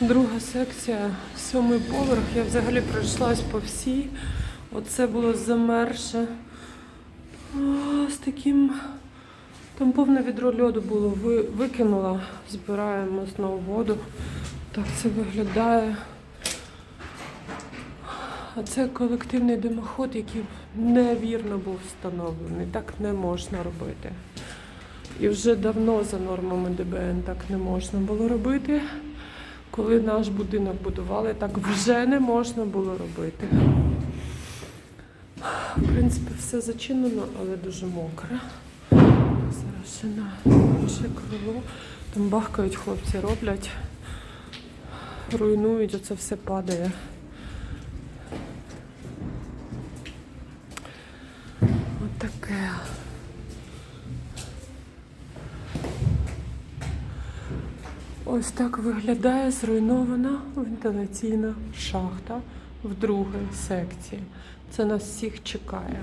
Друга секція, сьомий поверх. Я взагалі пройшлась по всій. Оце було замерше. З таким. Там повне відро льоду було. Ви, викинула, збираємо знову воду. Так це виглядає. А це колективний димоход, який невірно був встановлений. Так не можна робити. І вже давно за нормами ДБН так не можна було робити. Коли наш будинок будували, так вже не можна було робити. В принципі, все зачинено, але дуже мокре. Зараз ще на інше крило. Там бахкають хлопці, роблять, руйнують, оце все падає. Отаке. Ось так виглядає зруйнована вентиляційна шахта в другій секції. Це нас всіх чекає.